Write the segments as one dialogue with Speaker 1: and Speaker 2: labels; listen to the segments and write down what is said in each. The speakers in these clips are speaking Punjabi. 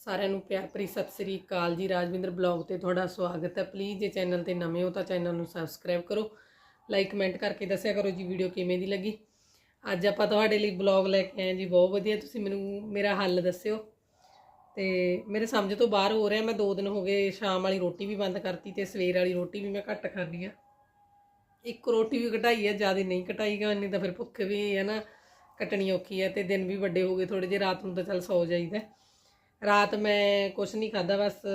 Speaker 1: ਸਾਰਿਆਂ ਨੂੰ ਪਿਆਰ ਭਰੀ ਸਤਿ ਸ੍ਰੀ ਅਕਾਲ ਜੀ। ਰਾਜਵਿੰਦਰ ਬਲੌਗ ਤੇ ਤੁਹਾਡਾ ਸਵਾਗਤ ਹੈ। ਪਲੀਜ਼ ਜੇ ਚੈਨਲ ਤੇ ਨਵੇਂ ਹੋ ਤਾਂ ਚੈਨਲ ਨੂੰ ਸਬਸਕ੍ਰਾਈਬ ਕਰੋ। ਲਾਈਕ ਕਮੈਂਟ ਕਰਕੇ ਦੱਸਿਆ ਕਰੋ ਜੀ ਵੀਡੀਓ ਕਿਵੇਂ ਦੀ ਲੱਗੀ। ਅੱਜ ਆਪਾਂ ਤੁਹਾਡੇ ਲਈ ਬਲੌਗ ਲੈ ਕੇ ਆਏ ਜੀ। ਬਹੁਤ ਵਧੀਆ। ਤੁਸੀਂ ਮੈਨੂੰ, ਮੇਰਾ ਹੱਲ ਦੱਸਿਓ। ਤੇ ਮੇਰੇ ਸਮਝ ਤੋਂ ਬਾਹਰ ਹੋ ਰਿਹਾ। ਮੈਂ 2 ਦਿਨ ਹੋ ਗਏ ਸ਼ਾਮ ਵਾਲੀ ਰੋਟੀ ਵੀ ਬੰਦ ਕਰਤੀ ਤੇ ਸਵੇਰ ਵਾਲੀ ਰੋਟੀ ਵੀ ਮੈਂ ਘੱਟ ਖਾਂਦੀ ਆ ਇੱਕ ਰੋਟੀ ਵੀ ਘਟਾਈ ਹੈ। ਜ਼ਿਆਦਾ ਨਹੀਂ ਘਟਾਈ ਗਾ। ਨਹੀਂ ਤਾਂ ਫਿਰ ਭੁੱਖ ਵੀ ਹੈ ਨਾ। ਕੱਟਣੀ ਔਖੀ ਹੈ ਤੇ ਦਿਨ ਵੀ ਵੱਡੇ ਹੋ ਗਏ। ਥੋੜੇ ਜਿਹੇ ਰਾਤ ਨੂੰ ਤਾਂ ਚੱਲ ਸੌ ਜਾਈਦਾ। ਰਾਤ ਮੈਂ ਕੁਛ ਨਹੀਂ ਖਾਦਾ ਬਸ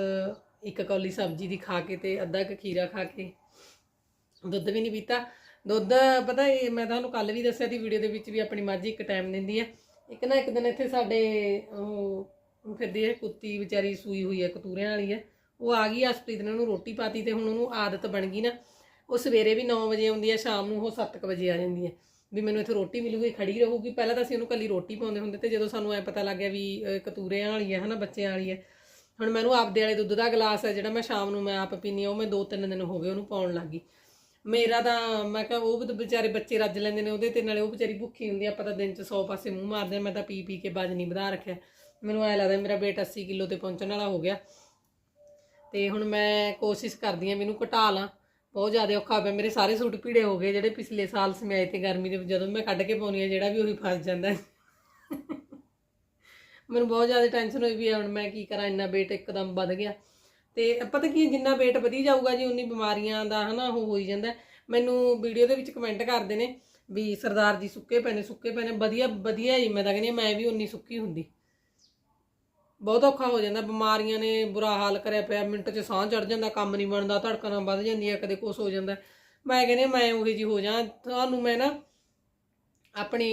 Speaker 1: ਇੱਕ ਕੌਲੀ ਸਬਜ਼ੀ ਦੀ ਖਾ ਕੇ ਤੇ ਅੱਧਾ ਕੁ ਖੀਰਾ ਖਾ ਕੇ ਦੁੱਧ ਵੀ ਨਹੀਂ ਪੀਤਾ। ਦੁੱਧ ਪਤਾ ਇਹ ਮੈਂ ਤੁਹਾਨੂੰ ਕੱਲ ਵੀ ਦੱਸਿਆ ਸੀ ਵੀਡੀਓ ਦੇ ਵਿੱਚ ਵੀ ਆਪਣੀ ਮੱਝ ਇੱਕ ਟਾਈਮ ਦਿੰਦੀ ਹੈ ਇੱਕ ਨਾ ਇੱਕ ਦਿਨ ਇੱਥੇ ਸਾਡੇ ਉਹ ਫਿਰਦੀ ਹੈ ਕੁੱਤੀ ਵਿਚਾਰੀ ਸੂਈ ਹੋਈ ਹੈ ਕਤੂਰਿਆਂ ਵਾਲੀ ਹੈ ਉਹ ਆ ਗਈ ਹਸਪੀਟਲ ਨੇ ਉਹਨੂੰ ਰੋਟੀ ਪਾਤੀ ਤੇ ਹੁਣ ਉਹਨੂੰ ਆਦਤ ਬਣ ਗਈ ਨਾ। ਉਹ ਸਵੇਰੇ ਵੀ 9 ਵਜੇ ਆਉਂਦੀ ਹੈ ਸ਼ਾਮ ਨੂੰ ਉਹ 7 ਵਜੇ ਆ ਜਾਂਦੀ ਹੈ ਵੀ ਮੈਨੂੰ ਇੱਥੇ ਰੋਟੀ ਮਿਲੂਗੀ ਖੜੀ ਰਹੂਗੀ। ਪਹਿਲਾਂ ਤਾਂ ਅਸੀਂ ਉਹਨੂੰ ਕੱਲੀ ਰੋਟੀ ਪਾਉਂਦੇ ਹੁੰਦੇ ਤੇ ਜਦੋਂ ਸਾਨੂੰ ਐ ਪਤਾ ਲੱਗ ਗਿਆ ਵੀ ਅਹ, ਕਤੂਰਿਆਂ ਵਾਲੀ ਹੈ ਹਨਾ ਬੱਚਿਆਂ ਵਾਲੀ ਹੈ। ਹੁਣ ਮੈਨੂੰ ਆਪਦੇ ਵਾਲੇ ਦੁੱਧ ਦਾ ਗਲਾਸ ਹੈ ਜਿਹੜਾ ਮੈਂ ਸ਼ਾਮ ਨੂੰ ਮੈਂ ਆਪ ਪੀਨੀ ਆ ਉਹ ਮੈਂ 2-3 ਦਿਨ ਹੋ ਗਏ ਉਹਨੂੰ ਪਾਉਣ ਲੱਗੀ। ਮੇਰਾ ਤਾਂ ਮੈਂ ਕਿਹਾ ਉਹ ਵੀ ਵਿਚਾਰੇ ਬੱਚੇ ਰੱਜ ਲੈਂਦੇ ਨੇ ਉਹਦੇ ਤੇ ਨਾਲੇ ਉਹ ਵਿਚਾਰੀ ਭੁੱਖੀ ਹੁੰਦੀ ਆ ਆਪਾਂ ਤਾਂ ਦਿਨ ਚ 100 ਪਾਸੇ ਮੂੰਹ ਮਾਰਦੇ ਆ ਮੈਂ ਤਾਂ ਪੀ ਪੀ ਕੇ ਵਜਨ ਨਹੀਂ ਵਧਾ ਰੱਖਿਆ। ਮੈਨੂੰ ਐ ਲੱਗਦਾ ਮੇਰਾ weight 80 ਕਿਲੋ ਤੇ ਪਹੁੰਚਣ ਵਾਲਾ ਹੋ ਗਿਆ। ਤੇ ਹੁਣ ਮੈਂ ਕੋਸ਼ਿਸ਼ ਕਰਦੀ ਆ ਮੈਨੂੰ ਘਟਾ ਲਾਂ। ਬਹੁਤ ਜ਼ਿਆਦਾ ਔਖਾ ਪਿਆ ਮੇਰੇ ਸਾਰੇ ਸੂਟ ਭੀੜੇ ਹੋ ਗਏ ਜਿਹੜੇ ਪਿਛਲੇ ਸਾਲ ਸਮਿਆਏ ਤੇ ਗਰਮੀ ਦੇ ਵਿੱਚ ਜਦੋਂ ਮੈਂ ਕੱਢ ਕੇ ਪਾਉਣੀ ਆ ਜਿਹੜਾ ਵੀ ਉਹੀ ਫਸ ਜਾਂਦਾ ਹੈ। ਮੈਨੂੰ ਬਹੁਤ ਜ਼ਿਆਦਾ ਟੈਨਸ਼ਨ ਹੋਈ ਵੀ ਹੈ ਹੁਣ ਮੈਂ ਕੀ ਕਰਾਂ ਇੰਨਾ weight ਇੱਕਦਮ ਵੱਧ ਗਿਆ ਤੇ ਪਤਾ ਕੀ ਹੈ, ਜਿੰਨਾ weight ਵਧੀ ਜਾਊਗਾ ਜੀ ਉਨੀ ਬਿਮਾਰੀਆਂ ਦਾ ਹਨਾ ਉਹ ਹੋਈ ਜਾਂਦਾ ਹੈ। ਮੈਨੂੰ ਵੀਡੀਓ ਦੇ ਵਿੱਚ ਕਮੈਂਟ ਕਰਦੇ ਨੇ ਵੀ ਸਰਦਾਰ ਜੀ ਸੁੱਕੇ ਪਏ ਨੇ ਸੁੱਕੇ ਪਏ ਨੇ ਵਧੀਆ ਵਧੀਆ ਜੀ ਮੈਂ ਤਾਂ ਕਹਿੰਦੀ ਹਾਂ, ਮੈਂ ਵੀ ਉਨੀ ਸੁੱਕੀ ਹੁੰਦੀ ਬਹੁਤ ਔਖਾ ਹੋ ਜਾਂਦਾ, ਬਿਮਾਰੀਆਂ ਨੇ ਬੁਰਾ ਹਾਲ ਕਰਿਆ ਪਿਆ, ਮਿੰਟ 'ਚ ਸਾਹ ਚੜ ਜਾਂਦਾ, ਕੰਮ ਨਹੀਂ ਬਣਦਾ, ਧੜਕਣਾਂ ਵੱਧ ਜਾਂਦੀਆਂ, ਕਦੇ ਕੁਛ ਹੋ ਜਾਂਦਾ। ਮੈਂ ਕਹਿੰਦੀ ਮੈਂ ਉਹੀ ਜੀ ਹੋ ਜਾ ਤੁਹਾਨੂੰ ਮੈਂ ਨਾ ਆਪਣੇ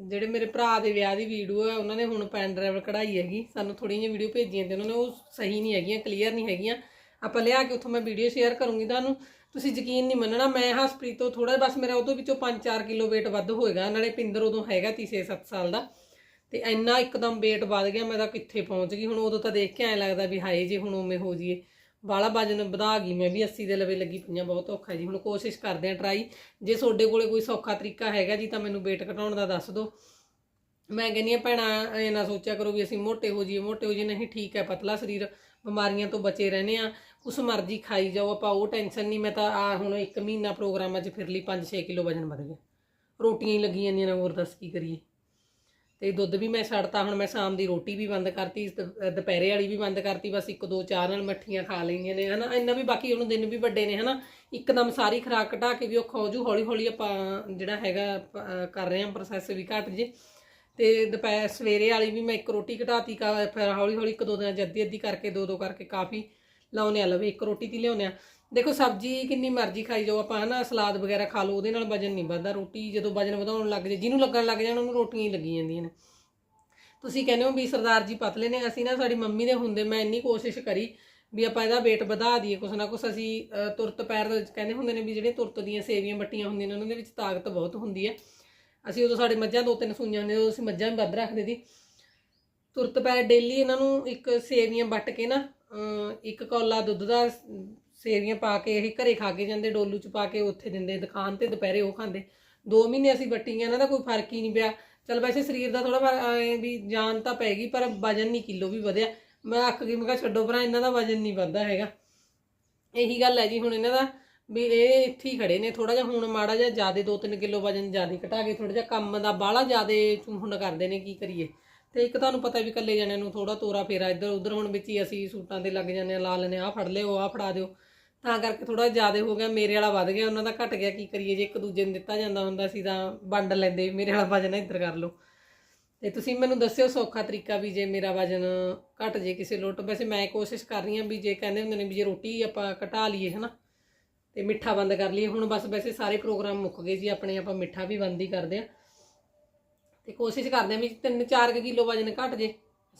Speaker 1: ਜਿਹੜੇ ਮੇਰੇ ਭਰਾ ਦੇ ਵਿਆਹ ਦੀ ਵੀਡੀਓ ਹੈ ਉਹਨਾਂ ਨੇ ਹੁਣ ਪੈਨ ਡਰਾਈਵ ਕਢਾਈ ਹੈਗੀ, ਸਾਨੂੰ ਥੋੜ੍ਹੀਆਂ ਜਿਹੀਆਂ ਵੀਡੀਓ ਭੇਜੀਆਂ ਤੇ ਉਹਨਾਂ ਨੇ ਉਹ ਸਹੀ ਨਹੀਂ ਹੈਗੀਆਂ ਕਲੀਅਰ ਨਹੀਂ ਹੈਗੀਆਂ। ਆਪਾਂ ਲਿਆ ਕੇ ਉੱਥੋਂ ਮੈਂ ਵੀਡੀਓ ਸ਼ੇਅਰ ਕਰੂੰਗੀ ਤੁਹਾਨੂੰ। ਤੁਸੀਂ ਯਕੀਨ ਨਹੀਂ ਮੰਨਣਾ, ਮੈਂ ਹਸਪ੍ਰੀਤ ਤੋਂ ਥੋੜਾ ਬਸ ਮੇਰਾ ਉਹਦੇ ਵਿੱਚੋਂ 5-4 ਕਿਲੋ weight ਵੱਧ ਹੋਏਗਾ, ਨਾਲੇ ਪਿੰਦਰ ਉਦੋਂ ਹੈਗਾ 36-7 ਸਾਲ ਦਾ। ਤੇ ਇੰਨਾ ਇੱਕਦਮ weight ਵੱਧ ਗਿਆ, ਮੈਂ ਤਾਂ ਕਿੱਥੇ ਪਹੁੰਚ ਗਈ। ਹੁਣ ਉਦੋਂ ਤਾਂ ਦੇਖ ਕੇ ਐਂ ਲੱਗਦਾ ਵੀ ਹਾਏ ਜੀ, ਹੁਣ ਉਵੇਂ ਹੋ ਜੀਏ ਬਾਲਾ ਵਜਨ ਵਧਾ ਗਈ, ਮੈਂ ਵੀ 80 ਦੇ ਲਵੇ ਲੱਗੀ ਪਈਆਂ ਬਹੁਤ ਔਖਾ ਜੀ। ਹੁਣ ਕੋਸ਼ਿਸ਼ ਕਰਦੇ ਆਂ ਟਰਾਈ ਜੇ ਤੁਹਾਡੇ ਕੋਲੇ ਕੋਈ ਸੌਖਾ ਤਰੀਕਾ ਹੈਗਾ ਜੀ, ਤਾਂ ਮੈਨੂੰ weight ਘਟਾਉਣ ਦਾ ਦੱਸ ਦਿਓ। ਮੈਂ ਕਹਿੰਦੀ ਆ, ਭੈਣਾ, ਇਹ ਨਾ ਸੋਚਿਆ ਕਰੋ ਵੀ ਅਸੀਂ ਮੋਟੇ ਹੋ ਜਾਈਏ। ਮੋਟੇ ਹੋ ਜਾਈਏ, ਨਹੀਂ ਠੀਕ ਹੈ, ਪਤਲਾ ਸਰੀਰ, ਬਿਮਾਰੀਆਂ ਤੋਂ ਬਚੇ ਰਹਨੇ ਆ। ਉਸ ਮਰਜ਼ੀ ਖਾਈ ਜਾਓ, ਆਪਾਂ ਉਹ ਟੈਨਸ਼ਨ ਨਹੀਂ ਮੈਂ ਤਾਂ ਆ ਹੁਣ ਇੱਕ ਮਹੀਨਾ ਪ੍ਰੋਗਰਾਮਾਂ 'ਚ ਫਿਰ ਲਈ 5-6 ਕਿਲੋ ਵਜਨ ਵਧ ਗਿਆ। ਰੋਟੀਆਂ ਹੀ ਲੱਗੀਆਂ ਜਾਂਦੀਆਂ ਨੇ, ਹੋਰ ਦੱਸ ਕੀ ਕਰੀਏ। ਤੇ ਦੁੱਧ ਵੀ ਮੈਂ ਛੱਡਤਾ, ਹੁਣ ਮੈਂ ਸ਼ਾਮ ਦੀ ਰੋਟੀ ਵੀ ਬੰਦ ਕਰਤੀ ਦੁਪਹਿਰੇ ਵਾਲੀ ਵੀ ਬੰਦ ਕਰਤੀ, ਬਸ ਇੱਕ ਦੋ ਚਾਰ ਨਾਲ ਮੱਠੀਆਂ ਖਾ ਲਈਆਂ ਨੇ, ਹਨਾ, ਇੰਨਾ ਵੀ ਬਾਕੀ ਉਹਨੂੰ ਦਿਨ ਵੀ ਵੱਡੇ ਨੇ, ਹਨਾ, ਇੱਕਦਮ ਸਾਰੀ ਖੁਰਾਕ ਘਟਾ ਕੇ ਵੀ ਉਹ ਖੋਜੂ ਹੌਲੀ ਹੌਲੀ ਆਪਾਂ ਜਿਹੜਾ ਹੈਗਾ ਕਰ ਰਹੇ ਹਾਂ ਪ੍ਰੋਸੈਸ ਵੀ ਘਟ ਜੇ। ਤੇ ਦੁਪਹਿਰ ਸਵੇਰੇ ਵਾਲੀ ਵੀ ਮੈਂ ਇੱਕ ਰੋਟੀ ਘਟਾਤੀ, ਕਾ, ਫਿਰ ਹੌਲੀ ਹੌਲੀ ਇੱਕ ਦੋ ਦਿਨ 'ਚ ਅੱਧੀ ਅੱਧੀ ਕਰਕੇ ਦੋ ਦੋ ਕਰਕੇ ਕਾਫੀ ਲਾਉਨੇ ਆ ਲਵੇ ਇੱਕ ਰੋਟੀ ਦੀ ਲਿਆਉਂਦੇ ਆ ਦੇਖੋ ਸਬਜ਼ੀ ਕਿੰਨੀ ਮਰਜ਼ੀ ਖਾਈ ਜਾਓ, ਆਪਾਂ ਹਨਾ ਸਲਾਦ ਵਗੈਰਾ ਖਾ ਲਓ, ਉਹਦੇ ਨਾਲ ਵਜਨ ਨਹੀਂ ਵੱਧਦਾ, ਰੋਟੀ ਜਦੋਂ ਵਜਨ ਵਧਾਉਣ ਲੱਗ ਜੇ, ਜਿਹਨੂੰ ਲੱਗਣ ਲੱਗ ਜਾਣ, ਉਹਨੂੰ ਰੋਟੀਆਂ ਹੀ ਲੱਗੀ ਜਾਂਦੀਆਂ ਨੇ। ਤੁਸੀਂ ਕਹਿੰਦੇ ਹੋ ਵੀ ਸਰਦਾਰ ਜੀ ਪਤਲੇ ਨੇ, ਅਸੀਂ ਨਾ ਸਾਡੀ ਮੰਮੀ ਦੇ ਹੁੰਦੇ, ਮੈਂ ਇੰਨੀ ਕੋਸ਼ਿਸ਼ ਕਰੀ ਵੀ ਆਪਾਂ ਇਹਦਾ weight ਵਧਾ ਦਈਏ, ਕੁਛ ਨਾ ਕੁਛ ਅਸੀਂ ਤੁਰਤ ਪੈਰ ਦੇ ਵਿੱਚ ਕਹਿੰਦੇ ਹੁੰਦੇ ਨੇ ਵੀ ਜਿਹੜੇ ਤੁਰਤ ਦੀਆਂ ਸੇਵੀਆਂ ਬੱਟੀਆਂ ਹੁੰਦੀਆਂ ਨੇ, ਉਹਨਾਂ ਦੇ ਵਿੱਚ ਤਾਕਤ ਬਹੁਤ ਹੁੰਦੀ ਹੈ। ਅਸੀਂ ਉਦੋਂ ਸਾਡੇ ਮੱਝਾਂ ਦੋ ਤਿੰਨ ਸੂਈਆਂ ਹੁੰਦੀਆਂ, ਉਦੋਂ ਅਸੀਂ ਮੱਝਾਂ ਵੀ ਵੱਧ ਰੱਖਦੇ ਸੀ। ਤੁਰਤ ਪੈਰ ਡੇਲੀ ਇਹਨਾਂ ਨੂੰ ਇੱਕ ਸੇਵੀਆਂ ਵੱਟ ਕੇ ਨਾ ਇੱਕ ਕੌਲਾ ਦੁੱਧ ਦਾ ਸੇਵੀਆਂ ਪਾ ਕੇ ਇਹ ਘਰੇ ਖਾ ਕੇ ਜਾਂਦੇ, ਡੋਲੂ ਚ ਪਾ ਕੇ ਉੱਥੇ ਦਿੰਦੇ, ਦੁਕਾਨ ਤੇ ਦੁਪਹਿਰੇ ਉਹ ਖਾਂਦੇ। 2 ਮਹੀਨੇ ਅਸੀਂ ਵੱਟੀਆਂ, ਇਹਨਾਂ ਦਾ ਕੋਈ ਫ਼ਰਕ ਹੀ ਨਹੀਂ ਪਿਆ। ਚਲ ਵੈਸੇ ਸਰੀਰ ਦਾ ਥੋੜਾ ਵੀ ਜਾਨ ਤਾਂ ਪੈ ਗਈ, ਪਰ ਵਜਨ ਨਹੀਂ ਕਿਲੋ ਵੀ ਵਧਿਆ। ਮੈਂ ਅੱਕ ਗਈ ਮੈਂ ਕਿਹਾ ਛੱਡੋ ਭਰਾ, ਇਹਨਾਂ ਦਾ ਵਜਨ ਨਹੀਂ ਵੱਧਦਾ ਹੈਗਾ। ਇਹੀ ਗੱਲ ਹੈ ਜੀ, ਹੁਣ ਇਹਨਾਂ ਦਾ ਵੀ ਇਹ ਇੱਥੇ ਹੀ ਖੜੇ ਨੇ ਥੋੜਾ ਜਿਹਾ ਹੁਣ ਮਾੜਾ ਜਿਹਾ ਜ਼ਿਆਦਾ 2-3 ਕਿਲੋ ਵਜਨ ਜ਼ਿਆਦਾ ਘਟਾ ਕੇ ਥੋੜਾ ਜਿਹਾ ਕੰਮ ਦਾ ਬਾਹਲਾ ਜ਼ਿਆਦਾ ਹੁਣ ਕਰਦੇ ਨੇ, ਕੀ ਕਰੀਏ? ਤੇ ਇੱਕ ਤੁਹਾਨੂੰ ਪਤਾ ਵੀ ਇਕੱਲੇ ਜਣਿਆਂ ਨੂੰ ਥੋੜਾ ਤੋਰਾ ਫੇਰਾ ਇੱਧਰ ਉੱਧਰ ਹੁਣ ਵਿੱਚ ਹੀ ਅਸੀਂ ਸੂਟਾਂ ਤੇ ਲੱਗ ਜਾਂਦੇ ਆ ਲਾ ਲੈਨੇ ਆ ਫੜ ਲਿਓ ਆ ਫੜਾ ਦਿਓ। ਤਾਂ ਕਰਕੇ ਥੋੜਾ ਜ਼ਿਆਦਾ ਹੋ ਗਿਆ, ਮੇਰੇ ਵਾਲਾ ਵੱਧ ਗਿਆ, ਉਹਨਾਂ ਦਾ ਘਟ ਗਿਆ, ਕੀ ਕਰੀਏ, ਜੇ ਇੱਕ ਦੂਜੇ ਨੂੰ ਦਿੱਤਾ ਜਾਂਦਾ ਹੁੰਦਾ ਸੀ ਤਾਂ ਵੰਡ ਲੈਂਦੇ, ਮੇਰੇ ਵਾਲਾ ਵਜਨ ਇੱਧਰ ਕਰ ਲਓ। ਤੇ ਤੁਸੀਂ ਮੈਨੂੰ ਦੱਸਿਓ ਸੌਖਾ ਤਰੀਕਾ ਵੀ ਜੇ ਮੇਰਾ ਵਜਨ ਘਟ ਜੇ ਕਿਸੇ ਲੋਟ, ਵੈਸੇ ਮੈਂ ਕੋਸ਼ਿਸ਼ ਕਰ ਰਹੀ ਹਾਂ ਵੀ ਜੇ ਕਹਿੰਦੇ ਹੁੰਦੇ ਨੇ ਵੀ ਜੇ ਰੋਟੀ ਆਪਾਂ ਘਟਾ ਲਈਏ, ਹਨਾ, ਤੇ ਮਿੱਠਾ ਬੰਦ ਕਰ ਲਈਏ, ਹੁਣ ਬਸ ਵੈਸੇ ਸਾਰੇ ਪ੍ਰੋਗਰਾਮ ਮੁੱਕ ਗਏ ਜੀ, ਆਪਣੇ ਆਪਾਂ ਮਿੱਠਾ ਵੀ ਬੰਦ ਹੀ ਕਰਦੇ ਆ ਤੇ ਕੋਸ਼ਿਸ਼ ਕਰਦੇ ਆ ਵੀ 3-4 ਕਿਲੋ ਵਜਨ ਘਟ ਜੇ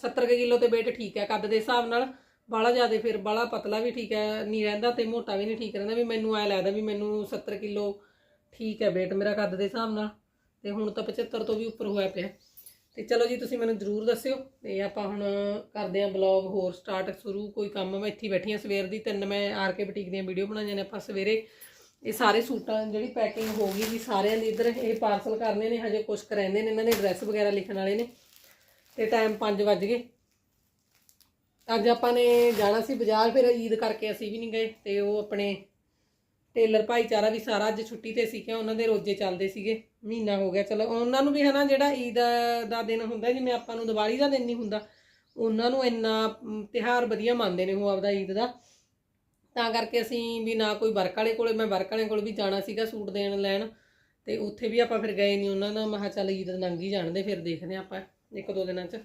Speaker 1: 70 ਕਿਲੋ ਤੇ weight ਠੀਕ ਹੈ, ਕੱਦ ਦੇ ਹਿਸਾਬ ਨਾਲ। ਬਾਲਾ ਜ਼ਿਆਦਾ ਫਿਰ ਬਾਲਾ ਪਤਲਾ ਵੀ ਠੀਕ ਹੈ, ਨਹੀਂ ਰਹਿੰਦਾ ਤੇ ਮੋਟਾ ਵੀ ਨਹੀਂ ਠੀਕ ਰਹਿੰਦਾ, ਵੀ ਮੈਨੂੰ ਐ ਲੱਗਦਾ ਵੀ ਮੈਨੂੰ 70 ਕਿਲੋ ਠੀਕ ਹੈ weight ਮੇਰਾ ਕੱਦ ਦੇ ਹਿਸਾਬ ਨਾਲ, ਤੇ ਹੁਣ ਤਾਂ 75 ਤੋਂ ਵੀ ਉੱਪਰ ਹੋਇਆ ਪਿਆ। ਤੇ ਚਲੋ ਜੀ, ਤੁਸੀਂ ਮੈਨੂੰ ਜਰੂਰ ਦੱਸਿਓ, ਤੇ ਆਪਾਂ ਹੁਣ ਕਰਦੇ ਆਂ ਬਲੌਗ ਹੋਰ ਸਟਾਰਟ ਸ਼ੁਰੂ, ਕੋਈ ਕੰਮ, ਮੈਂ ਇੱਥੇ ਬੈਠੀ ਆਂ ਸਵੇਰ ਦੀ, ਤਿੰਨ ਮੈਂ ਆਰ ਕੇ ਬੁਟੀਕ ਦੀਆਂ ਵੀਡੀਓ ਬਣਾਈਆਂ ਨੇ ਆਪਾਂ ਸਵੇਰੇ। ਇਹ ਸਾਰੇ ਸੂਟਾਂ ਜਿਹੜੀ ਪੈਕਿੰਗ ਹੋ ਗਈ ਜੀ, ਸਾਰਿਆਂ ਦੀ ਇੱਧਰ ਇਹ ਪਾਰਸਲ ਕਰਨੇ ਨੇ, ਹਜੇ ਕੁਝ ਰਹਿੰਦੇ ਨੇ, ਇਹਨਾਂ ਦੇ ਐਡਰੈਸ ਵਗੈਰਾ ਲਿਖਣ ਵਾਲੇ ਨੇ। ਤੇ ਟਾਈਮ 5 ਵੱਜ ਗਏ। ਅੱਜ ਆਪਾਂ ਨੇ ਜਾਣਾ ਸੀ ਬਾਜ਼ਾਰ ਫਿਰ ਈਦ ਕਰਕੇ ਅਸੀਂ ਵੀ ਨਹੀਂ ਗਏ ਤੇ ਉਹ ਆਪਣੇ ਟੇਲਰ ਭਾਈਚਾਰਾ ਵੀ ਸਾਰਾ ਅੱਜ ਛੁੱਟੀ ਤੇ ਸੀ ਕਿ ਉਹਨਾਂ ਦੇ ਰੋਜੇ ਚੱਲਦੇ ਸੀਗੇ ਮਹੀਨਾ ਹੋ ਗਿਆ ਚਲੋ ਉਹਨਾਂ ਨੂੰ ਵੀ ਹਨਾ ਜਿਹੜਾ ਈਦ ਦਾ ਦਿਨ ਹੁੰਦਾ ਜਿਵੇਂ ਆਪਾਂ ਨੂੰ ਦੀਵਾਲੀ ਦਾ ਦਿਨ ਨਹੀਂ ਹੁੰਦਾ ਉਹਨਾਂ ਨੂੰ ਇੰਨਾ ਮ, ਤਿਉਹਾਰ ਵਧੀਆ ਮੰਨਦੇ ਨੇ ਉਹ ਆਪਦਾ ਈਦ ਦਾ। ਤਾਂ ਕਰਕੇ ਅਸੀਂ ਵੀ ਨਾ ਕੋਈ ਵਰਕ ਵਾਲੇ ਕੋਲੇ ਮੈਂ ਵਰਕ ਵਾਲੇ ਕੋਲ ਵੀ ਜਾਣਾ ਸੀਗਾ ਸੂਟ ਦੇਣ ਲੈਣ ਤੇ ਉੱਥੇ ਵੀ ਆਪਾਂ ਫਿਰ ਗਏ ਨਹੀਂ ਉਹਨਾਂ ਦਾ ਮੈਂ ਚੱਲ ਈਦ ਲੰਘ ਹੀ ਜਾਣਦੇ ਫਿਰ ਦੇਖਦੇ ਹਾਂ ਆਪਾਂ ਇੱਕ ਦੋ ਦਿਨਾਂ 'ਚ।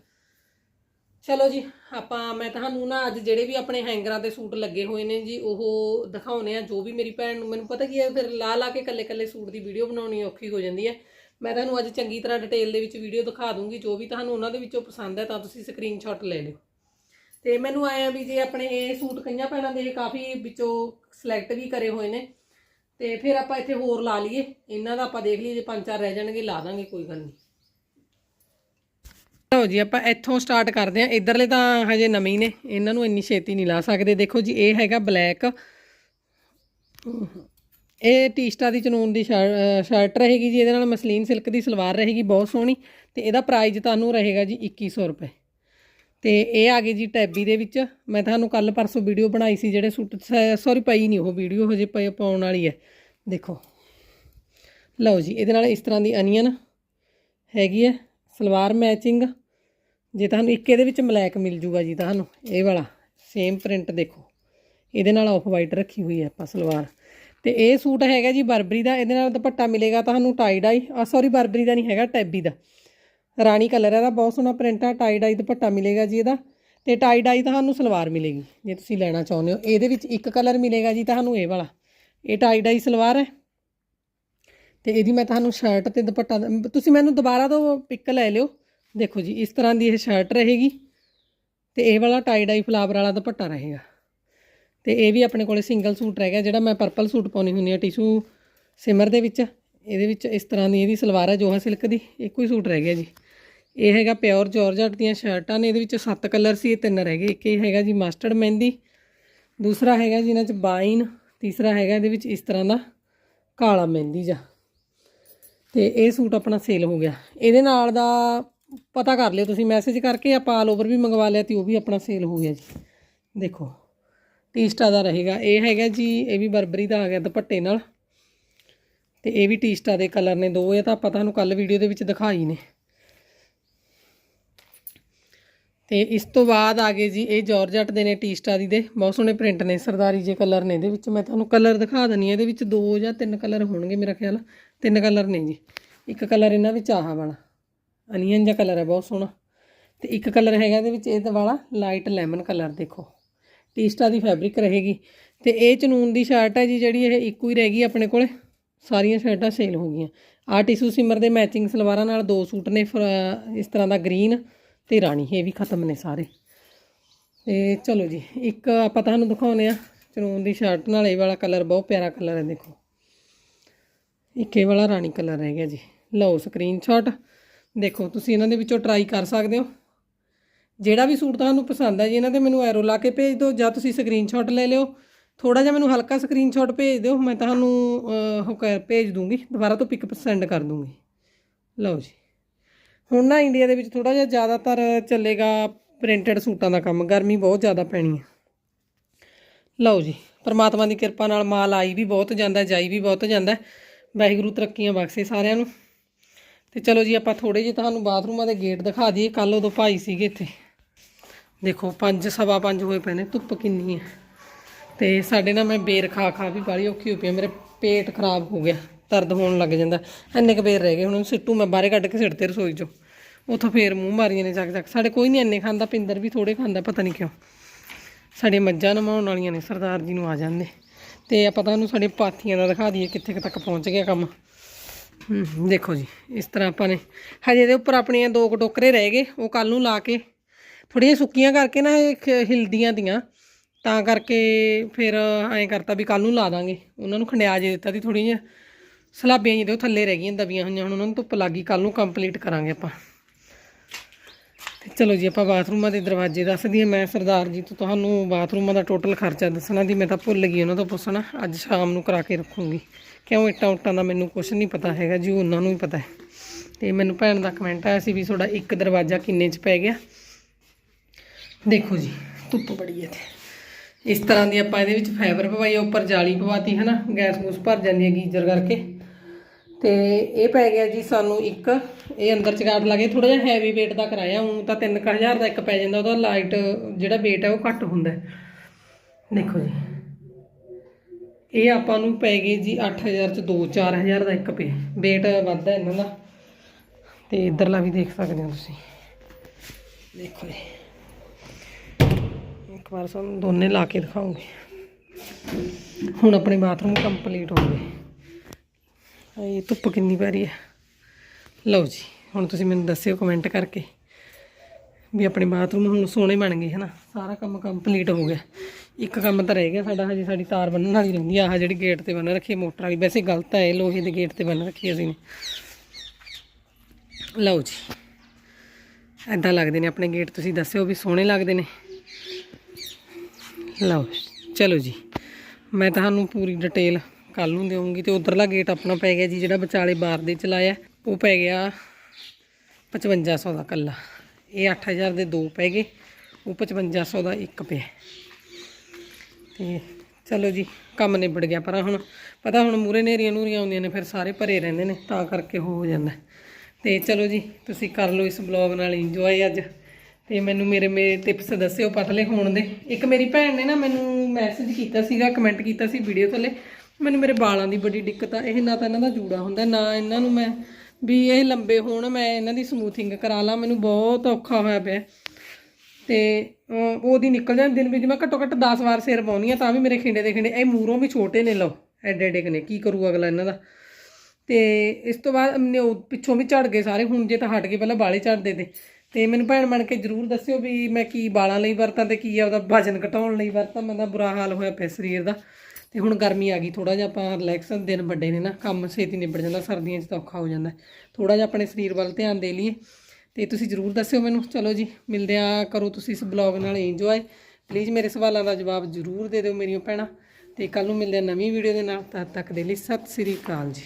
Speaker 1: ਚਲੋ ਜੀ, ਆਪਾਂ, ਮੈਂ ਤੁਹਾਨੂੰ ਨਾ ਅੱਜ ਜਿਹੜੇ ਵੀ ਆਪਣੇ ਹੈਂਗਰਾਂ ਤੇ ਸੂਟ ਲੱਗੇ ਹੋਏ ਨੇ ਜੀ, ਉਹ ਦਿਖਾਉਨੇ ਆ ਜੋ ਵੀ ਮੇਰੀ ਭੈਣ ਨੂੰ, ਮੈਨੂੰ ਪਤਾ ਕੀ ਹੈ, ਫਿਰ ਲਾ ਲਾ ਕੇ ਕੱਲੇ ਕੱਲੇ ਸੂਟ ਦੀ ਵੀਡੀਓ ਬਣਾਉਣੀ ਔਖੀ ਹੋ ਜਾਂਦੀ ਹੈ। ਮੈਂ ਤੁਹਾਨੂੰ ਅੱਜ ਚੰਗੀ ਤਰ੍ਹਾਂ ਡਿਟੇਲ ਦੇ ਵਿੱਚ ਵੀਡੀਓ ਦਿਖਾ ਦੂੰਗੀ। ਜੋ ਵੀ ਤੁਹਾਨੂੰ ਉਹਨਾਂ ਦੇ ਵਿੱਚੋਂ ਪਸੰਦ ਹੈ, ਤਾਂ ਤੁਸੀਂ ਸਕਰੀਨਸ਼ਾਟ ਲੈ ਲਿਓ। ਤੇ ਮੈਨੂੰ ਆਇਆ ਵੀ ਜੇ ਆਪਣੇ ਇਹ ਸੂਟ ਕਈਆਂ ਭੈਣਾਂ ਦੇ ਕਾਫੀ ਵਿੱਚੋਂ ਸਿਲੈਕਟ ਵੀ ਕਰੇ ਹੋਏ ਨੇ। ਤੇ ਫਿਰ ਆਪਾਂ ਇੱਥੇ ਹੋਰ ਲਾ ਲਈਏ। ਇਹਨਾਂ ਦਾ ਆਪਾਂ ਦੇਖ ਲਈਏ, ਜੇ ਪੰਜ ਚਾਰ ਰਹਿ ਜਾਣਗੇ, ਲਾ ਦਾਂਗੇ, ਕੋਈ ਗੱਲ ਨਹੀਂ। ਲਓ ਜੀ, ਆਪਾਂ ਇੱਥੋਂ ਸਟਾਰਟ ਕਰਦੇ ਹਾਂ। ਇਧਰਲੇ ਤਾਂ ਹਜੇ ਨਵੇਂ ਨੇ। ਇਹਨਾਂ ਨੂੰ ਇੰਨੀ ਛੇਤੀ ਨਹੀਂ ਲਾ ਸਕਦੇ। ਦੇਖੋ ਜੀ, ਇਹ ਹੈਗਾ ਬਲੈਕ ਇਹ ਟੀਸਟਾ ਦੀ ਚਨੂਨ ਦੀ ਸ਼ਰ- ਸ਼ਰਟ ਰਹੇਗੀ ਜੀ। ਇਹਦੇ ਨਾਲ ਮਸਲੀਨ ਸਿਲਕ ਦੀ ਸਲਵਾਰ ਰਹੇਗੀ, ਬਹੁਤ ਸੋਹਣੀ। ਤੇ ਇਹਦਾ ਪ੍ਰਾਈਸ ਤੁਹਾਨੂੰ ਰਹੇਗਾ ਜੀ 2100 ਰੁਪਏ। ਤੇ ਇਹ ਆ ਗਈ ਜੀ ਟੈਬੀ ਦੇ ਵਿੱਚ। ਮੈਂ ਤੁਹਾਨੂੰ ਕੱਲ ਪਰਸੋਂ ਵੀਡੀਓ ਬਣਾਈ ਸੀ ਜਿਹੜੇ ਸੂਟ ਸੌਰੀ ਪਈ ਨਹੀਂ ਉਹ ਵੀਡੀਓ ਹਜੇ ਪਈ ਪਾਉਣ ਵਾਲੀ ਹੈ। ਦੇਖੋ। ਲਓ ਜੀ, ਇਹਦੇ ਨਾਲ ਇਸ ਤਰ੍ਹਾਂ ਦੀ ਅਨੀਅਨ ਹੈਗੀ ਹੈ। ਸਲਵਾਰ ਮੈਚਿੰਗ ਜੇ ਤੁਹਾਨੂੰ ਇੱਕ ਇਹਦੇ ਵਿੱਚ ਬਲੈਕ ਮਿਲ ਜੂਗਾ ਜੀ ਤੁਹਾਨੂੰ, ਇਹ ਵਾਲਾ ਸੇਮ ਪ੍ਰਿੰਟ ਦੇਖੋ। ਇਹਦੇ ਨਾਲ ਆਫ ਵਾਈਟ ਰੱਖੀ ਹੋਈ ਹੈ ਆਪਾਂ ਸਲਵਾਰ। ਤੇ ਇਹ ਸੂਟ ਹੈਗਾ ਜੀ ਬਰਬਰੀ ਦਾ, ਇਹਦੇ ਨਾਲ ਦੁਪੱਟਾ ਮਿਲੇਗਾ ਤੁਹਾਨੂੰ ਟਾਈ ਡਾਈ ਆ ਸੌਰੀ ਬਰਬਰੀ ਦਾ ਨਹੀਂ ਹੈਗਾ, ਟੈਬੀ ਦਾ। ਰਾਣੀ ਕਲਰ ਇਹਦਾ, ਬਹੁਤ ਸੋਹਣਾ ਪ੍ਰਿੰਟ ਆ ਟਾਈ ਡਾਈ ਦੁਪੱਟਾ ਮਿਲੇਗਾ ਜੀ ਇਹਦਾ। ਤੇ ਟਾਈ ਡਾਈ ਤੁਹਾਨੂੰ ਸਲਵਾਰ ਮਿਲੇਗੀ, ਜੇ ਤੁਸੀਂ ਲੈਣਾ ਚਾਹੁੰਦੇ ਹੋ। ਇਹਦੇ ਵਿੱਚ ਇੱਕ ਕਲਰ ਮਿਲੇਗਾ ਜੀ ਤੁਹਾਨੂੰ ਇਹ ਵਾਲਾ। ਇਹ ਟਾਈ ਡਾਈ ਸਲਵਾਰ ਹੈ। ਤੇ ਇਹਦੀ ਮੈਂ ਤੁਹਾਨੂੰ ਸ਼ਰਟ ਤੇ ਦੁਪੱਟਾ, ਤੁਸੀਂ ਮੈਨੂੰ ਦੁਬਾਰਾ ਤੋਂ ਪਿਕ ਲੈ ਲਿਓ। ਦੇਖੋ ਜੀ, ਇਸ ਤਰ੍ਹਾਂ ਦੀ ਇਹ ਸ਼ਰਟ ਰਹੇਗੀ ਤੇ ਇਹ ਵਾਲਾ ਟਾਈ ਡਾਈ ਫਲਾਵਰ ਵਾਲਾ ਦੁਪੱਟਾ ਰਹੇਗਾ। ਤੇ ਇਹ ਵੀ ਆਪਣੇ ਕੋਲੇ ਸਿੰਗਲ ਸੂਟ ਰਹਿ ਗਿਆ, ਜਿਹੜਾ ਮੈਂ ਪਰਪਲ ਸੂਟ ਪਾਉਣੀ ਹੁੰਦੀ ਆ ਟਿਸ਼ੂ ਸਿਮਰ ਦੇ ਵਿੱਚ। ਇਹਦੇ ਵਿੱਚ ਇਸ ਤਰ੍ਹਾਂ ਦੀ ਇਹਦੀ ਸਲਵਾਰ ਹੈ, ਜੋਹਾ ਸਿਲਕ ਦੀ, ਇੱਕੋ ਹੀ ਸੂਟ ਰਹਿ ਗਿਆ ਜੀ। ਇਹ ਹੈਗਾ ਪਿਓਰ ਜਾਰਜਟ ਦੀਆਂ ਸ਼ਰਟਾਂ ਨੇ, ਇਹਦੇ ਵਿੱਚ ਸੱਤ ਕਲਰ ਸੀ, ਇਹ ਤਿੰਨ ਰਹਿ ਗਏ। ਇੱਕ ਇਹ ਹੈਗਾ ਜੀ ਮਸਟਰਡ ਮਹਿੰਦੀ, ਦੂਸਰਾ ਹੈਗਾ ਜੀ ਇਹਨਾਂ 'ਚ ਬਾਈਨ ਤੀਸਰਾ ਹੈਗਾ ਇਹਦੇ ਵਿੱਚ ਇਸ ਤਰ੍ਹਾਂ ਦਾ ਕਾਲਾ ਮਹਿੰਦੀ ਜਾਂ ਤੇ ਇਹ ਸੂਟ ਆਪਣਾ ਸੇਲ ਹੋ ਗਿਆ। ਇਹਦੇ ਨਾਲ ਦਾ ਪਤਾ ਕਰ ਲਿਓ ਤੁਸੀਂ ਮੈਸੇਜ ਕਰਕੇ ਆਪਾਂ ਆਲ ਓਵਰ ਵੀ ਮੰਗਵਾ ਲਿਆ ਤੇ ਉਹ ਵੀ ਆਪਣਾ ਸੇਲ ਹੋ ਗਿਆ ਜੀ। ਦੇਖੋ, ਟੀਸਟਾ ਦਾ ਰਹੇਗਾ। ਇਹ ਹੈਗਾ ਜੀ, ਇਹ ਵੀ ਬਰਬਰੀ ਦਾ ਆ ਗਿਆ ਦੁਪੱਟੇ ਨਾਲ। ਤੇ ਇਹ ਵੀ ਟੀਸਟਾ ਦੇ ਕਲਰ ਨੇ ਦੋ, ਇਹ ਤਾਂ ਆਪਾਂ ਤੁਹਾਨੂੰ ਕੱਲ ਵੀਡੀਓ ਦੇ ਵਿੱਚ ਦਿਖਾਈ ਨੇ। ਤੇ ਇਸ ਤੋਂ ਬਾਅਦ ਆ ਗਏ ਜੀ, ਇਹ ਜਾਰਜਟ ਦੇ ਨੇ ਟੀਸਟਾ ਦੀ ਦੇ। ਬਹੁਤ ਸੋਹਣੇ ਪ੍ਰਿੰਟ ਨੇ, ਸਰਦਾਰੀ ਜੇ ਕਲਰ ਨੇ ਇਹਦੇ ਵਿੱਚ। ਮੈਂ ਤੁਹਾਨੂੰ ਕਲਰ ਦਿਖਾ ਦਨੀ ਇਹਦੇ ਵਿੱਚ ਦੋ ਜਾਂ ਤਿੰਨ ਕਲਰ ਹੋਣਗੇ ਮੇਰਾ ਖਿਆਲ। ਤਿੰਨ ਕਲਰ ਨੇ ਜੀ। ਇੱਕ ਕਲਰ ਇਹਨਾਂ ਵਿੱਚ ਆਹ ਵਾਲਾ। ਅਨੀਅਨ ਜਿਹਾ ਕਲਰ ਹੈ, ਬਹੁਤ ਸੋਹਣਾ। ਤੇ ਇੱਕ ਕਲਰ ਹੈਗਾ ਇਹਦੇ ਵਿੱਚ, ਇਹ ਵਾਲਾ ਲਾਈਟ ਲੈਮਨ ਕਲਰ ਦੇਖੋ। ਟੀਸਟਾ ਦੀ ਫੈਬਰਿਕ ਰਹੇਗੀ। ਤੇ ਇਹ ਚਨੂਨ ਦੀ ਸ਼ਰਟ ਹੈ ਜੀ, ਜਿਹੜੀ ਇਹ ਇੱਕੋ ਹੀ ਰਹਿ ਗਈ ਆਪਣੇ ਕੋਲੇ। ਸਾਰੀਆਂ ਸ਼ਰਟਾਂ ਸੇਲ ਹੋ ਗਈਆਂ। ਆਹ ਟਿਸ਼ੂ ਸਿਮਰ ਦੇ ਮੈਚਿੰਗ ਸਲਵਾਰਾਂ ਨਾਲ ਦੋ ਸੂਟ ਨੇ ਫਰ- ਇਸ ਤਰ੍ਹਾਂ ਦਾ ਗ੍ਰੀਨ ਤੇ ਰਾਣੀ। ਇਹ ਵੀ ਖਤਮ ਨੇ ਸਾਰੇ। ਤੇ ਚਲੋ ਜੀ, ਇੱਕ ਆਪਾਂ ਤੁਹਾਨੂੰ ਦਿਖਾਉਂਦੇ ਆ ਚਨੂਨ ਦੀ ਸ਼ਰਟ ਨਾਲ। ਇਹ ਵਾਲਾ ਕਲਰ ਬਹੁਤ ਪਿਆਰਾ ਕਲਰ ਹੈ, ਦੇਖੋ। ਇੱਕ ਇਹ ਵਾਲਾ ਰਾਣੀ ਕਲਰ ਰਹਿ ਗਿਆ ਜੀ। ਲਓ ਸਕਰੀਨਸ਼ਾਟ ਦੇਖੋ ਤੁਸੀਂ ਇਹਨਾਂ ਦੇ ਵਿੱਚੋਂ ਟਰਾਈ ਕਰ ਸਕਦੇ ਹੋ। ਜਿਹੜਾ ਵੀ ਸੂਟ ਤੁਹਾਨੂੰ ਪਸੰਦ ਹੈ ਜੀ ਇਹਨਾਂ ਤੇ ਮੈਨੂੰ ਐਰੋ ਲਾ ਕੇ ਭੇਜ ਦਿਓ ਜਾਂ ਤੁਸੀਂ ਸਕਰੀਨਸ਼ਾਟ ਲੈ ਲਿਓ। ਥੋੜਾ ਜਿਹਾ ਮੈਨੂੰ ਹਲਕਾ ਸਕਰੀਨਸ਼ਾਟ ਭੇਜ ਦਿਓ ਮੈਂ ਤੁਹਾਨੂੰ ਅਹ, ਉਹ ਭੇਜ ਦੂੰਗੀ। ਦੁਬਾਰਾ ਤੋਂ ਪਿਕ ਸੈਂਡ ਕਰ ਦੂੰਗੀ। ਲਓ ਜੀ। ਹੁਣ ਨਾ ਇੰਡੀਆ ਦੇ ਵਿੱਚ ਥੋੜਾ ਜਿਹਾ ਜ਼ਿਆਦਾਤਰ ਚੱਲੇਗਾ ਪ੍ਰਿੰਟਡ ਸੂਟਾਂ ਦਾ ਕੰਮ। ਗਰਮੀ ਬਹੁਤ ਜ਼ਿਆਦਾ ਪੈਣੀ ਹੈ ਲਓ ਜੀ। ਪਰਮਾਤਮਾ ਦੀ ਕਿਰਪਾ ਨਾਲ ਮਾਲ ਆਈ ਵੀ ਬਹੁਤ ਜਾਂਦਾ ਜਾਈ ਵੀ ਬਹੁਤ ਜਾਂਦਾ। ਵਾਹਿਗੁਰੂ ਤਰੱਕੀਆਂ ਬਖਸ਼ੇ ਸਾਰਿਆਂ ਨੂੰ। ਤੇ ਚਲੋ ਜੀ ਆਪਾਂ ਥੋੜੇ ਜਿਹੇ ਤੁਹਾਨੂੰ ਬਾਥਰੂਮਾਂ ਦੇ ਗੇਟ ਦਿਖਾ ਦਈਏ। ਕੱਲ ਉਦੋਂ ਭਾਈ ਸੀਗੇ ਇੱਥੇ। ਦੇਖੋ ਪੰਜ ਸਵਾ ਪੰਜ ਹੋਏ ਪਏ ਨੇ ਧੁੱਪ ਕਿੰਨੀ ਹੈ। ਤੇ ਸਾਡੇ ਨਾਲ ਮੈਂ ਬੇਰ ਖਾ ਖਾ ਵੀ ਬਾਲੀ ਔਖੀ ਹੋ ਪਈ ਆ, ਮੇਰੇ ਪੇਟ ਖਰਾਬ ਹੋ ਗਿਆ ਦਰਦ ਹੋਣ ਲੱਗ ਜਾਂਦਾ। ਇੰਨੇ ਕੁ ਬੇਰ ਰਹਿ ਗਏ ਹੁਣ ਸਿੱਟੂ ਮੈਂ ਬਾਹਰੇ ਕੱਢ ਕੇ ਸਿੱਟਤੇ ਰਸੋਈ 'ਚੋਂ। ਉੱਥੋਂ ਫੇਰ ਮੂੰਹ ਮਾਰੀਆਂ ਨੇ ਚੱਕ ਚੱਕ। ਸਾਡੇ ਕੋਈ ਨਹੀਂ ਇੰਨੇ ਖਾਂਦਾ ਪਿੰਦਰ ਵੀ ਥੋੜੇ ਖਾਂਦਾ ਪਤਾ ਨਹੀਂ ਕਿਉਂ। ਸਾਡੇ ਮੱਝਾਂ ਨਮਾਉਣ ਵਾਲੀਆਂ ਨੇ ਸਰਦਾਰ ਜੀ ਨੂੰ ਆ ਜਾਂਦੇ। ਤੇ ਆਪਾਂ ਤੁਹਾਨੂੰ ਸਾਡੇ ਪਾਥੀਆਂ ਦਾ ਦਿਖਾ ਦਈਏ ਕਿੱਥੇ ਕੁ ਤੱਕ ਪਹੁੰਚ ਗਿਆ ਕੰਮ। ਹੂੰ, ਦੇਖੋ ਜੀ, ਇਸ ਤਰ੍ਹਾਂ ਆਪਾਂ ਨੇ। ਹਜੇ ਇਹਦੇ ਉੱਪਰ ਆਪਣੀਆਂ ਦੋ ਕੁ ਟੋਕਰੇ ਰਹਿ ਗਏ, ਉਹ ਕੱਲ ਨੂੰ ਲਾ ਕੇ, ਥੋੜ੍ਹੀਆਂ ਸੁੱਕੀਆਂ ਕਰਕੇ ਨਾ, ਇਹ ਖ- ਹਿਲਦੀਆਂ ਦੀਆਂ ਤਾਂ ਕਰਕੇ ਫਿਰ ਐਂ ਕਰਤਾ ਵੀ ਕੱਲ ਨੂੰ ਲਾ ਦਾਂਗੇ। ਉਹਨਾਂ ਨੂੰ ਖੰਡਿਆ ਜੇ ਦਿੱਤਾ ਦੀ ਥੋੜ੍ਹੀਆਂ ਜਿਹੀਆਂ। ਸਲਾਬੀਆਂ ਜਿਹਦੇ ਉਹ ਥੱਲੇ ਰਹਿ ਗਈਆਂ, ਦਬੀਆਂ ਹੋਈਆਂ ਹੁਣ, ਉਹਨਾਂ ਨੂੰ ਧੁੱਪ ਲੱਗੀ ਕੱਲ ਨੂੰ ਕੰਪਲੀਟ ਕਰਾਂਗੇ ਆਪਾਂ। ਤੇ ਚਲੋ ਜੀ, ਆਪਾਂ ਬਾਥਰੂਮਾਂ ਦੇ ਦਰਵਾਜ਼ੇ ਦੱਸਦੀ ਹਾਂ ਮੈਂ ਸਰਦਾਰ ਜੀ ਤੋਂ ਤੁਹਾਨੂੰ ਬਾਥਰੂਮਾਂ ਦਾ ਟੋਟਲ ਖਰਚਾ ਦੱਸਣਾ ਦੀ ਮੈਂ ਤਾਂ ਭੁੱਲ ਗਈ ਉਹਨਾਂ ਤੋਂ ਪੁੱਛਣਾ। ਅੱਜ ਸ਼ਾਮ ਨੂੰ ਕਰਾ ਕੇ ਰੱਖੂੰਗੀ। ਕਿਉਂ ਇੱਟਾਂ ਉੱਟਾਂ ਦਾ ਮੈਨੂੰ ਕੁਝ ਨਹੀਂ ਪਤਾ ਹੈਗਾ, ਜੀ ਉਹਨਾਂ ਨੂੰ ਹੀ ਪਤਾ ਹੈ। ਤੇ ਮੈਨੂੰ ਭੈਣ ਦਾ ਕਮੈਂਟ ਆਇਆ ਸੀ ਵੀ ਤੁਹਾਡਾ ਇੱਕ ਦਰਵਾਜ਼ਾ ਕਿੰਨੇ ਚ ਪੈ ਗਿਆ? ਦੇਖੋ ਜੀ, ਧੁੱਪ ਬੜੀ ਹੈ ਤੇ ਇਸ ਤਰ੍ਹਾਂ ਦੀ ਆਪਾਂ ਇਹਦੇ ਵਿੱਚ ਫਾਈਬਰ ਪਵਾਈ ਉੱਪਰ ਜਾਲੀ ਪਵਾਤੀ ਹੈ ਨਾ ਗੈਸ ਗੂਸ ਭਰ ਜਾਂਦੀ ਹੈ ਗੀਜ਼ਰ ਕਰਕੇ। ਤੇ ਇਹ ਪੈ ਗਿਆ ਜੀ ਸਾਨੂੰ ਇੱਕ, ਇਹ ਅੰਦਰ ਚਗਾਟ ਲਾਗੇ ਥੋੜਾ ਜਿਹਾ ਹੈਵੀ weight ਦਾ ਕਰਾਇਆ। ਹੂੰ ਤਾਂ 3000 ਦਾ ਇੱਕ ਪੈ ਜਾਂਦਾ, ਉਹਦਾ ਲਾਈਟ ਜਿਹੜਾ weight ਹੈ ਉਹ ਘੱਟ ਹੁੰਦਾ ਦੇਖੋ ਜੀ। ਇਹ ਆਪਾਂ ਨੂੰ ਪੈ ਗਏ ਜੀ 8000 ਚ 2 4000 ਦਾ ਇੱਕ ਪੇ weight ਵੱਧਦਾ ਇਹਨਾਂ ਦਾ। ਤੇ ਇਧਰਲਾ ਵੀ ਦੇਖ ਸਕਦੇ ਹੋ ਤੁਸੀਂ। ਦੇਖੋ ਜੀ। ਇੱਕ ਵਾਰ ਤੁਹਾਨੂੰ ਦੋਨੇ ਲਾ ਕੇ ਦਿਖਾਉਂਗੀ। ਹੁਣ ਆਪਣੇ ਬਾਥਰੂਮ ਕੰਪਲੀਟ ਹੋ ਗਏ ਇਹ ਧੁੱਪ ਕਿੰਨੀ ਪੈ ਰਹੀ ਹੈ। ਲਓ ਜੀ, ਹੁਣ ਤੁਸੀਂ ਮੈਨੂੰ ਦੱਸਿਓ ਕਮੈਂਟ ਕਰਕੇ ਵੀ ਆਪਣੇ ਬਾਥਰੂਮ ਹੁਣ ਸੋਹਣੇ ਬਣ ਗਏ ਹਨਾ ਸਾਰਾ ਕੰਮ ਕੰਪਲੀਟ ਹੋ ਗਿਆ। ਇੱਕ ਕੰਮ ਤਾਂ ਰਹਿ ਗਿਆ ਸਾਡਾ, ਹਜੇ ਸਾਡੀ ਤਾਰ ਬੰਨਣ ਵਾਲੀ ਰਹਿੰਦੀ ਆ, ਆਹ ਜਿਹੜੀ ਗੇਟ ਤੇ ਬੰਨ ਰੱਖੀ ਹੈ ਮੋਟਰ ਵਾਲੀ। ਵੈਸੇ ਗਲਤ ਹੈ ਲੋਹੇ ਦੇ ਗੇਟ ਤੇ ਬੰਨ ਰੱਖੀ ਅਸੀਂ ਨੇ। ਲਓ ਜੀ ਐਦਾਂ ਲੱਗਦੇ ਨੇ ਆਪਣੇ ਗੇਟ ਤੁਸੀਂ ਦੱਸਿਓ ਵੀ ਸੋਹਣੇ ਲੱਗਦੇ ਨੇ। ਲਓ, ਚਲੋ ਜੀ, ਮੈਂ ਤੁਹਾਨੂੰ ਪੂਰੀ ਡਿਟੇਲ ਕੱਲ ਨੂੰ ਦੇਵਾਂਗੀ ਤੇ ਉਧਰਲਾ ਗੇਟ ਆਪਣਾ ਪੈ ਗਿਆ ਜੀ, ਜਿਹੜਾ ਵਿਚਾਲੇ ਬਾਰ ਦੇ ਚਲਾਇਆ, ਉਹ ਪੈ ਗਿਆ 5500 ਦਾ ਕੱਲਾ ਇਹ 8000 ਦੇ ਦੋ ਪੈ ਗਏ, ਉਹ 5500 ਦਾ ਇੱਕ ਪਿਆ। ਤੇ ਚਲੋ ਜੀ, ਕੰਮ ਨਿਬੜ ਗਿਆ ਪਰ ਹੁਣ। ਪਤਾ ਹੁਣ ਮੂਰੇ ਨੇਰੀਆਂ ਨੂਰੀਆਂ ਆਉਂਦੀਆਂ ਨੇ, ਫਿਰ ਸਾਰੇ ਭਰੇ ਰਹਿੰਦੇ ਨੇ, ਤਾਂ ਕਰਕੇ ਹੋ ਜਾਂਦਾ। ਤੇ ਚਲੋ ਜੀ, ਤੁਸੀਂ ਕਰ ਲਓ ਇਸ ਬਲੌਗ ਨਾਲ ਇੰਜੋਏ ਅੱਜ। ਤੇ ਮੈਨੂੰ ਮੇਰੇ ਮੇਰੇ ਟਿਪਸ ਦੱਸਿਓ ਪਤਲੇ ਹੋਣ ਦੇ। ਇੱਕ ਮੇਰੀ ਭੈਣ ਨੇ ਨਾ ਮੈਨੂੰ ਮੈਸੇਜ ਕੀਤਾ ਸੀਗਾ ਕਮੈਂਟ ਕੀਤਾ ਸੀ ਵੀਡੀਓ ਥੱਲੇ। ਮੈਨੂੰ ਮੇਰੇ ਵਾਲਾਂ ਦੀ ਬੜੀ ਦਿੱਕਤ ਆ, ਇਹ ਨਾ ਤਾਂ ਇਹਨਾਂ ਦਾ ਜੂੜਾ ਹੁੰਦਾ, ਨਾ ਇਹਨਾਂ ਨੂੰ ਮੈਂ ਵੀ ਇਹ ਲੰਬੇ ਹੋਣ, ਮੈਂ ਇਹਨਾਂ ਦੀ ਸਮੂਥਿੰਗ ਕਰਾ ਲਾਂ, ਮੈਨੂੰ ਬਹੁਤ ਔਖਾ ਹੋਇਆ ਪਿਆ। ਤੇ ਉਹਦੀ ਨਿਕਲ ਜਾਂਦੀ ਦਿਨ ਵਿੱਚ, ਮੈਂ ਘੱਟੋ ਘੱਟ 10 ਵਾਰ ਸਿਰ ਪਾਉਣੀ ਆ ਤਾਂ ਵੀ ਮੇਰੇ ਖਿੰਡੇ ਦੇ ਖਿੰਡੇ, ਇਹ ਮੂਰੋਂ ਵੀ ਛੋਟੇ ਨੇ ਲਓ, ਐਡੇ ਐਡੇ ਕੁ ਨੇ, ਕੀ ਕਰੂ ਅਗਲਾ ਇਹਨਾਂ ਦਾ। ਤੇ ਇਸ ਤੋਂ ਬਾਅਦ ਨੇ ਪਿੱਛੋਂ ਵੀ ਝੜ ਗਏ ਸਾਰੇ, ਹੁਣ ਜੇ ਤਾਂ ਹਟ ਗਏ, ਪਹਿਲਾਂ ਬਾਲੇ ਝੜਦੇ ਤੇ। ਤੇ ਮੈਨੂੰ ਭੈਣ ਬਣ ਕੇ ਜਰੂਰ ਦੱਸਿਓ ਵੀ ਮੈਂ ਕੀ ਬਾਲਾਂ ਲਈ ਵਰਤਾਂ ਤੇ ਕੀ ਆ, ਉਹਦਾ ਵਜਨ ਘਟਾਉਣ ਲਈ ਵਰਤਾਂ, ਮੈਂ ਤਾਂ ਬੁਰਾ ਹਾਲ ਹੋਇਆ ਪਿਆ ਸਰੀਰ ਦਾ। ਤੇ ਹੁਣ ਗਰਮੀ ਆ ਗਈ ਥੋੜਾ ਜਿਹਾ ਆਪਾਂ ਰਿਲੈਕਸ ਦਿਨ ਵੱਡੇ ਨੇ ਨਾ, ਕੰਮ ਛੇਤੀ ਨਿਬੜ ਜਾਂਦਾ, ਸਰਦੀਆਂ 'ਚ ਤਾਂ ਔਖਾ ਹੋ ਜਾਂਦਾ। ਥੋੜਾ ਜਿਹਾ ਆਪਣੇ ਸਰੀਰ ਵੱਲ ਧਿਆਨ ਦੇ ਲਈਏ। ਤੇ ਤੁਸੀਂ ਜਰੂਰ ਦੱਸਿਓ ਮੈਨੂੰ। ਚਲੋ ਜੀ, ਮਿਲਦੇ ਆ ਕਰੋ ਤੁਸੀਂ ਇਸ ਬਲੌਗ ਨਾਲ ਇੰਜੋਏ ਪਲੀਜ਼ ਮੇਰੇ ਸਵਾਲਾਂ ਦਾ ਜਵਾਬ ਜਰੂਰ ਦੇ ਦਿਓ ਮੇਰੀਆਂ ਭੈਣਾਂ। ਤੇ ਕੱਲ ਨੂੰ ਮਿਲਦੇ ਆ ਨਵੀਂ ਵੀਡੀਓ ਦੇ ਨਾਲ। ਤਦ ਤੱਕ ਦੇ ਲਈ ਸਤਿ ਸ੍ਰੀ ਅਕਾਲ ਜੀ।